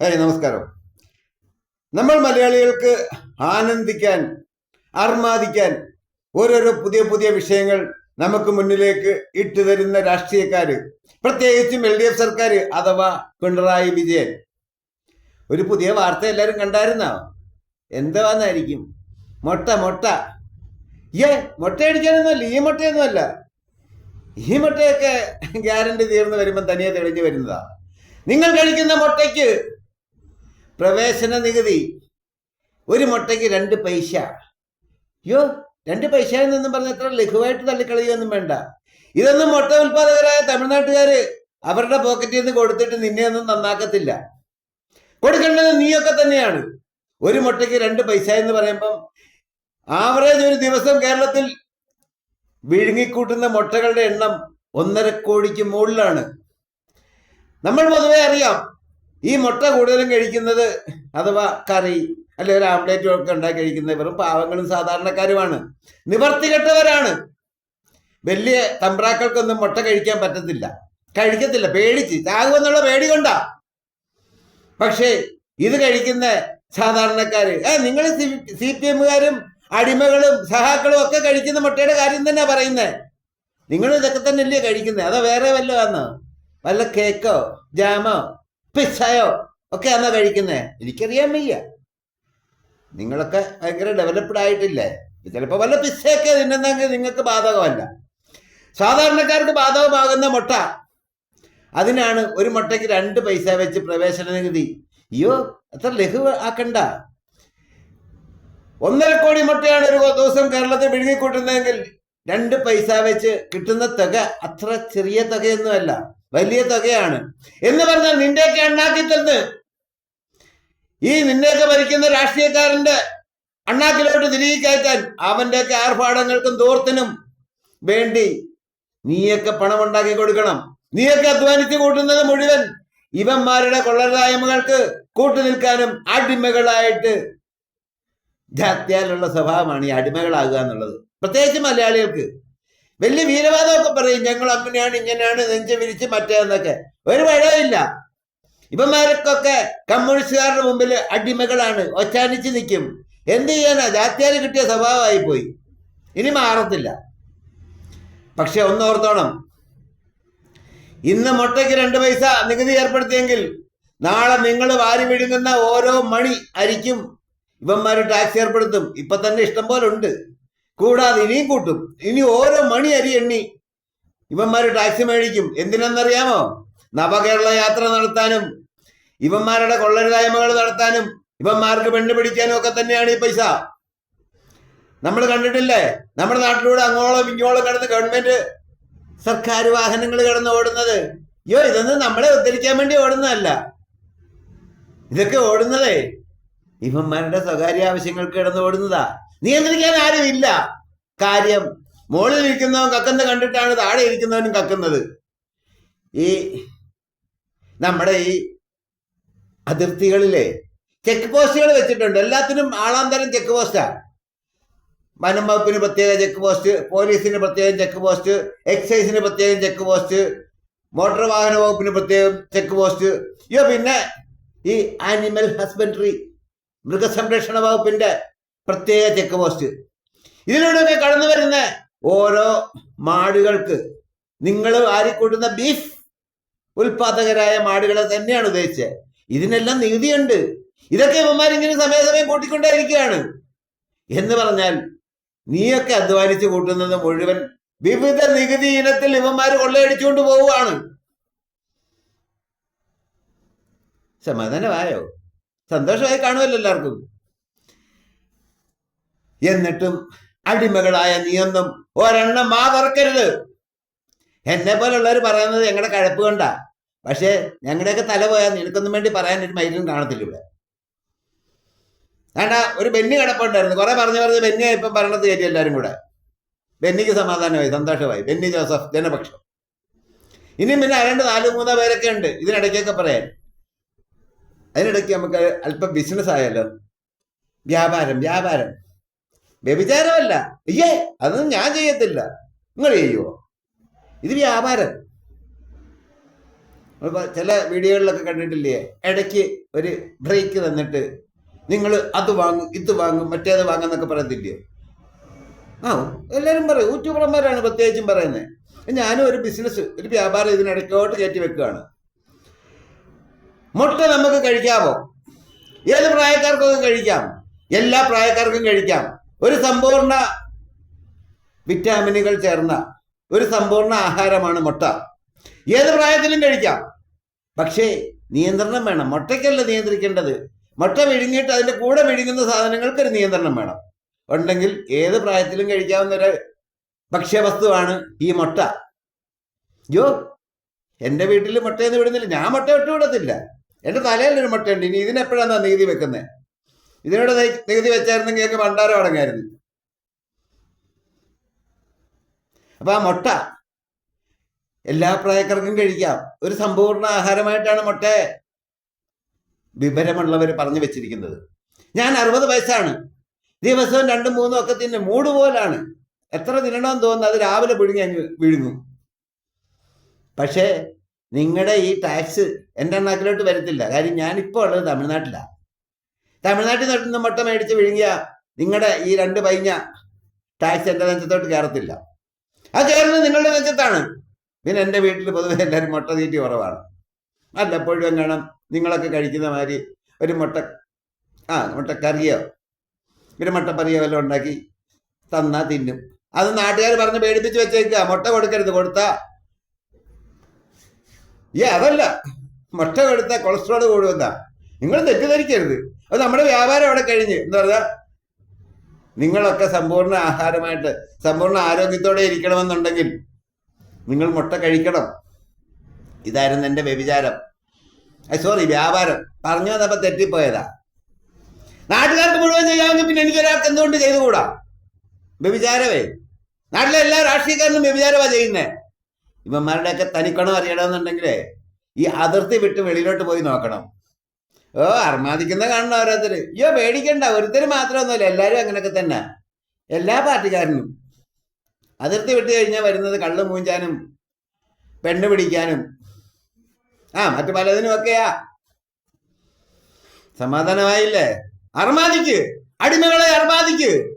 ഏയ് നമസ്കാരം. നമ്മൾ മലയാളികൾക്ക് ആനന്ദിക്കാൻ ആർമാദിക്കാൻ ഓരോരോ പുതിയ പുതിയ വിഷയങ്ങൾ നമുക്ക് മുന്നിലേക്ക് ഇട്ടു തരുന്ന രാഷ്ട്രീയക്കാര് പ്രത്യേകിച്ചും എൽ ഡി എഫ് സർക്കാർ അഥവാ പിണറായി വിജയൻ. ഒരു പുതിയ വാർത്ത എല്ലാവരും കണ്ടായിരുന്നോ? എന്താന്നായിരിക്കും മൊട്ട മൊട്ട. ഏ മൊട്ട അടിക്കാനൊന്നുമല്ല ഈ മൊട്ടയൊന്നുമല്ല. ഈ മൊട്ടയൊക്കെ ഗ്യാരണ്ടി തീർന്നു വരുമ്പോൾ തനിയെ തെളിഞ്ഞു വരുന്നതാ. നിങ്ങൾ കഴിക്കുന്ന മുട്ടയ്ക്ക് പ്രവേശന നികുതി. ഒരു മുട്ടയ്ക്ക് രണ്ട് പൈസ. അയ്യോ രണ്ട് പൈസ എന്നൊന്നും പറഞ്ഞ എത്ര ലഘുവായിട്ട് തള്ളിക്കളയൊന്നും വേണ്ട. ഇതൊന്നും മുട്ട ഉൽപാദകരായ തമിഴ്നാട്ടുകാര് അവരുടെ പോക്കറ്റിൽ നിന്ന് കൊടുത്തിട്ട് നിന്നെ ഒന്നും നന്നാക്കത്തില്ല. കൊടുക്കേണ്ടത് നീയൊക്കെ തന്നെയാണ്. ഒരു മുട്ടയ്ക്ക് രണ്ട് പൈസ എന്ന് പറയുമ്പം ആവറേജ് ഒരു ദിവസം കേരളത്തിൽ വിഴുങ്ങിക്കൂട്ടുന്ന മുട്ടകളുടെ എണ്ണം ഒന്നര കോടിക്ക് മുകളിലാണ്. നമ്മൾ പൊതുവെ അറിയാം ഈ മുട്ട കൂടുതലും കഴിക്കുന്നത് അഥവാ കറി അല്ലെ ഒരു ആംപ്ലേറ്റും ഒക്കെ ഉണ്ടാക്കി കഴിക്കുന്നത് വെറും പാവങ്ങളും സാധാരണക്കാരുമാണ്. നിവർത്തി കെട്ടവരാണ് വലിയ തമ്പ്രാക്കൾക്കൊന്നും മുട്ട കഴിക്കാൻ പറ്റത്തില്ല. കഴിക്കത്തില്ല പേടിച്ച്. ചാകുമെന്നുള്ള പേടി കൊണ്ടാ. പക്ഷേ ഇത് കഴിക്കുന്ന സാധാരണക്കാര് ഏ നിങ്ങൾ സി പി എമ്മുകാരും അടിമകളും സഹാക്കളും ഒക്കെ കഴിക്കുന്ന മുട്ടയുടെ കാര്യം തന്നെ പറയുന്നത് നിങ്ങൾ ഇതൊക്കെ തന്നെ അല്ലേ കഴിക്കുന്നത് അതോ വേറെ വല്ലതാന്നോ? വല്ല കേക്കോ? ജാമോ? പിസ്സയോ ഒക്കെ അമ്മ കഴിക്കുന്നത് എനിക്കറിയാൻ വയ്യ. നിങ്ങളൊക്കെ ഭയങ്കര ഡെവലപ്ഡ് ആയിട്ടില്ലേ? ചിലപ്പോൾ വല്ല പിസ്സയൊക്കെ തിന്നുന്നെങ്കിൽ നിങ്ങൾക്ക് ബാധകമല്ല. സാധാരണക്കാർക്ക് ബാധകമാകുന്ന മുട്ട. അതിനാണ് ഒരു മുട്ടയ്ക്ക് രണ്ട് പൈസ വെച്ച് പ്രവേശന നികുതി. അയ്യോ അത്ര ലഘു ആക്കണ്ട. ഒന്നര കോടി മുട്ടയാണ് ഒരു ദിവസം കേരളത്തിൽ വിഴുങ്ങിക്കൂട്ടുന്നതെങ്കിൽ രണ്ട് പൈസ വെച്ച് കിട്ടുന്ന തുക അത്ര ചെറിയ തുകയൊന്നുമല്ല. വലിയ തുകയാണ്. എന്ന് പറഞ്ഞാൽ നിന്റെയൊക്കെ അണ്ണാക്കി തന്ന് ഈ നിന്നെയൊക്കെ ഭരിക്കുന്ന രാഷ്ട്രീയക്കാരന്റെ അണ്ണാക്കിലോട്ട് തിരികെ കയറ്റാൻ അവന്റെയൊക്കെ ആർഭാടങ്ങൾക്കും ദൂർത്തിനും വേണ്ടി നീയൊക്കെ പണം ഉണ്ടാക്കി കൊടുക്കണം. നീയൊക്കെ അധ്വാനിച്ചു കൂട്ടുന്നത് മുഴുവൻ ഇവന്മാരുടെ കൊള്ളരായ്മകൾക്ക് കൂട്ടു നിൽക്കാനും അടിമകളായിട്ട് ജാത്യാലുള്ള സ്വഭാവമാണ് ഈ അടിമകളാകുക എന്നുള്ളത്. പ്രത്യേകിച്ച് മലയാളികൾക്ക്. വലിയ വീരവാദമൊക്കെ പറയും ഞങ്ങൾ അങ്ങനെയാണ് ഇങ്ങനെയാണ് നെഞ്ച് വിരിച്ച് മറ്റേന്നൊക്കെ ഒരു വഴവില്ല ഇവന്മാർക്കൊക്കെ കമ്മ്യൂണിസ്റ്റുകാരുടെ മുമ്പിൽ അടിമകളാണ് ഒച്ചാനിച്ച് നിൽക്കും. എന്ത് ചെയ്യാനാ? ജാത്യാൽ കിട്ടിയ സ്വഭാവമായി പോയി. ഇനി മാറത്തില്ല. പക്ഷെ ഒന്നോർത്തോണം ഇന്ന് മുട്ടയ്ക്ക് രണ്ട് പൈസ നികുതി ഏർപ്പെടുത്തിയെങ്കിൽ നാളെ നിങ്ങൾ വാരി വിഴുങ്ങുന്ന ഓരോ മണി അരിക്കും. ഇവന്മാർ ടാക്സ് ഏർപ്പെടുത്തും. ഇപ്പൊ തന്നെ ഇഷ്ടം പോലെ ഉണ്ട്. കൂടാതെ ഇനിയും കൂട്ടും. ഇനി ഓരോ മണി അരി എണ്ണി. ഇവന്മാർ ടാക്സി മേടിക്കും. എന്തിനെന്നറിയാമോ? നവകേരള യാത്ര നടത്താനും ഇവന്മാരുടെ കൊള്ളരുതായ്മകൾ നടത്താനും ഇവന്മാർക്ക് പെണ്ണ് പിടിക്കാനും ഒക്കെ തന്നെയാണ് ഈ പൈസ. നമ്മൾ കണ്ടിട്ടില്ലേ? നമ്മുടെ നാട്ടിലൂടെ അങ്ങോളം ഇങ്ങോളം കിടന്ന് ഗവൺമെന്റ് സർക്കാർ വാഹനങ്ങൾ കിടന്ന് ഓടുന്നത്. അയ്യോ ഇതൊന്നും നമ്മളെ ഉദ്ധരിക്കാൻ വേണ്ടി ഓടുന്നതല്ല. ഇതൊക്കെ ഓടുന്നതേ. ഇവന്മാരുടെ സ്വകാര്യ ആവശ്യങ്ങൾക്ക് കിടന്ന് ഓടുന്നതാ. നിയന്ത്രിക്കാൻ ആരുമില്ല കാര്യം മുകളിൽ ഇരിക്കുന്നവൻ കക്കുന്നത് കണ്ടിട്ടാണ് താഴെ ഇരിക്കുന്നവനും കക്കുന്നത്. ഈ നമ്മുടെ ഈ അതിർത്തികളിലെ ചെക്ക് പോസ്റ്റുകൾ വെച്ചിട്ടുണ്ട്. എല്ലാത്തിനും ആളാന്തരം ചെക്ക് പോസ്റ്റാ. വനം വകുപ്പിന് പ്രത്യേക ചെക്ക് പോസ്റ്റ് പോലീസിന് പ്രത്യേകം ചെക്ക് പോസ്റ്റ് എക്സൈസിന് പ്രത്യേകം ചെക്ക് പോസ്റ്റ് മോട്ടോർ വാഹന വകുപ്പിന് പ്രത്യേകം ചെക്ക് പോസ്റ്റ്. അയ്യോ പിന്നെ ഈ ആനിമൽ ഹസ്ബൻഡറി മൃഗസംരക്ഷണ വകുപ്പിന്റെ പ്രത്യേക ചെക്ക് പോസ്റ്റ് ഇതിലൂടെയൊക്കെ കടന്നു വരുന്ന ഓരോ മാടുകൾക്ക് നിങ്ങൾ വാരിക്കൂട്ടുന്ന ബീഫ് ഉൽപാദകരായ മാടുകളെ തന്നെയാണ് ഉദ്ദേശിച്ചത്. ഇതിനെല്ലാം നികുതിയുണ്ട്. ഇതൊക്കെ ഇവന്മാരിങ്ങനെ സമയസമയം കൂട്ടിക്കൊണ്ടേയിരിക്കുകയാണ്. എന്ന് പറഞ്ഞാൽ നീയൊക്കെ അധ്വാനിച്ച് കൂട്ടുന്നത് മുഴുവൻ വിവിധ നികുതി ഇനത്തിൽ ഇവന്മാർ കൊള്ളയടിച്ചുകൊണ്ട് പോവുകയാണ്. സമാധാനമായോ സന്തോഷമായി കാണുമല്ലോ എല്ലാവർക്കും. എന്നിട്ടും അടിമകളായ നീയൊന്നും ഒരെണ്ണം മാ തുറക്കരുത് എന്നെ പോലുള്ളവർ പറയുന്നത് ഞങ്ങളുടെ കഴപ്പ് കൊണ്ടാ. പക്ഷേ ഞങ്ങളുടെയൊക്കെ തല പോയാൽ നിനക്കൊന്നും വേണ്ടി പറയാൻ ഒരു മൈലും കാണത്തില്ല ഇവിടെ വേണ്ട ഒരു ബെന്നി കിടപ്പുണ്ടായിരുന്നു. കുറെ പറഞ്ഞു പറഞ്ഞ് ബെന്നിയെ ഇപ്പം പറയണത് കയറ്റി എല്ലാവരും കൂടെ. ബെന്നിക്ക് സമാധാനമായി സന്തോഷമായി. ബെന്നി ജോസഫ് ജനപക്ഷം. ഇനിയും പിന്നെ രണ്ട് നാല് മൂന്നോ പേരൊക്കെ ഉണ്ട്. ഇതിനിടയ്ക്കൊക്കെ പറയാൻ. അതിനിടയ്ക്ക് നമുക്ക് അല്പം ബിസിനസ് ആയാലോ? വ്യാപാരം വ്യാപാരം. വ്യഭിചാരമല്ല. അയ്യേ അതൊന്നും ഞാൻ ചെയ്യത്തില്ല. നിങ്ങൾ ചെയ്യുമോ ഇത് വ്യാപാരം. ചില വീഡിയോകളിലൊക്കെ കണ്ടിട്ടില്ലേ? ഇടയ്ക്ക് ഒരു ബ്രേക്ക് തന്നിട്ട് നിങ്ങൾ അത് വാങ്ങും ഇത് വാങ്ങും മറ്റേത് വാങ്ങുന്നൊക്കെ പറയത്തില്ലേ ആ എല്ലാവരും പറയും യൂട്യൂബർമാരാണ് പ്രത്യേകിച്ചും പറയുന്നത് ഞാനും ഒരു ബിസിനസ് ഒരു വ്യാപാരം ഇതിനിടയ്ക്കോട്ട് കയറ്റി വെക്കുകയാണ്. മുട്ട നമുക്ക് കഴിക്കാമോ? ഏത് പ്രായക്കാർക്കൊക്കെ കഴിക്കാം? എല്ലാ പ്രായക്കാർക്കും കഴിക്കാം. ഒരു സമ്പൂർണ വിറ്റാമിനുകൾ ചേർന്ന ഒരു സമ്പൂർണ ആഹാരമാണ് മുട്ട. ഏത് പ്രായത്തിലും കഴിക്കാം. പക്ഷേ നിയന്ത്രണം വേണം. മുട്ടയ്ക്കല്ല നിയന്ത്രിക്കേണ്ടത്. മുട്ട വിഴുങ്ങിയിട്ട് അതിന്റെ കൂടെ വിഴുങ്ങുന്ന സാധനങ്ങൾക്ക് ഒരു നിയന്ത്രണം വേണം. ഉണ്ടെങ്കിൽ ഏത് പ്രായത്തിലും കഴിക്കാവുന്ന ഒരു ഭക്ഷ്യവസ്തുവാണ് ഈ മുട്ട. യോ എന്റെ വീട്ടിൽ മുട്ടയൊന്നും വിടുന്നില്ല ഞാൻ മുട്ട വിട്ടു വിടത്തില്ല എന്റെ തലയിലൊരു മുട്ടയുണ്ട്. ഇനി ഇതിനെപ്പോഴാണ് നീതി വെക്കുന്നത് ഇതിനോട് നികുതി വെച്ചായിരുന്നെങ്കിൽ ഞങ്ങൾക്ക് ഭണ്ഡാരം അടങ്ങായിരുന്നു. അപ്പൊ ആ മുട്ട എല്ലാ പ്രായക്കാർക്കും കഴിക്കാം. ഒരു സമ്പൂർണ ആഹാരമായിട്ടാണ് മുട്ട വിവരമുള്ളവർ പറഞ്ഞു വെച്ചിരിക്കുന്നത്. ഞാൻ അറുപത് വയസ്സാണ്. ദിവസവും രണ്ടും മൂന്നും ഒക്കെ തിന്നെ മൂട് പോലാണ്. എത്ര തിന്നണമെന്ന് തോന്നുന്നു. അത് രാവിലെ പിഴുങ്ങി അങ്ങ് വിഴുങ്ങും. പക്ഷേ നിങ്ങളുടെ ഈ ടാക്സ് എന്റെ നാട്ടിലോട്ട് വരത്തില്ല. കാര്യം ഞാനിപ്പോൾ ഉള്ളത് തമിഴ്നാട്ടിലാണ് തമിഴ്നാട്ടിൽ നിന്ന് മുട്ട മേടിച്ച് വിഴുങ്ങിയ നിങ്ങളുടെ ഈ രണ്ട് പൈഞ്ഞ ടാക്സ് എന്റെ നെഞ്ചത്തോട്ട് കയറത്തില്ല. ആ കയറുന്നത് നിങ്ങളുടെ നെഞ്ചത്താണ്. പിന്നെ എന്റെ വീട്ടിൽ പൊതുവെ എല്ലാവരും മുട്ട തീറ്റി കുറവാണ്. വല്ലപ്പോഴും എങ്ങാനും നിങ്ങളൊക്കെ കഴിക്കുന്ന മാതിരി ഒരു മുട്ട ആ മുട്ടക്കറിയോ ഒരു മുട്ടപ്പറിയോ വല്ലതും ഉണ്ടാക്കി തന്നാ തിന്നും. അത് നാട്ടുകാർ പറഞ്ഞ് പേടിപ്പിച്ച് വെച്ചേക്കുക മുട്ട കൊടുക്കരുത് കൊടുത്താ. ഈ അതല്ല. മുട്ട കൊടുത്താൽ കൊളസ്ട്രോൾ കൂടുമെന്നാ. നിങ്ങൾ തെറ്റിദ്ധരിക്കരുത്. അത് നമ്മുടെ വ്യാപാരം അവിടെ കഴിഞ്ഞ്. എന്താ പറയുക? നിങ്ങളൊക്കെ സമ്പൂർണ ആഹാരമായിട്ട് സമ്പൂർണ ആരോഗ്യത്തോടെ ഇരിക്കണമെന്നുണ്ടെങ്കിൽ നിങ്ങൾ മുട്ട കഴിക്കണം. ഇതായിരുന്നു എന്റെ വ്യഭിചാരം. സോറി വ്യാപാരം. പറഞ്ഞു വന്നപ്പോൾ തെറ്റിപ്പോയതാ. നാട്ടുകാർക്ക് മുഴുവൻ ചെയ്യാമെങ്കിൽ പിന്നെ എനിക്ക് ഒരാൾക്ക് എന്തുകൊണ്ട് ചെയ്തുകൂടാ? വ്യഭിചാരമേ. നാട്ടിലെ എല്ലാ രാഷ്ട്രീയക്കാരനും വ്യഭിചാരമാ ചെയ്യുന്നേ. ഇവന്മാരുടെയൊക്കെ തനിക്കണം അറിയണമെന്നുണ്ടെങ്കിലേ ഈ അതിർത്തി വിട്ട് വെളിയിലോട്ട് പോയി നോക്കണം. ഓ അർമാദിക്കുന്ന കാണണം ഓരോരുത്തര്. അയ്യോ പേടിക്കണ്ട. ഒരുത്തര് മാത്രമൊന്നുമില്ല. എല്ലാവരും അങ്ങനെയൊക്കെ തന്നെ. എല്ലാ പാർട്ടിക്കാരനും. അതിർത്തി വിട്ട് കഴിഞ്ഞാൽ വരുന്നത് കള്ള് മൂഞ്ചാനും പെണ്ണ് പിടിക്കാനും. ആ മറ്റു പലതിനും ഒക്കെയാ. സമാധാനമായില്ലേ? അർമാദിക്ക്. അടിമകളെ അർമാദിക്ക്.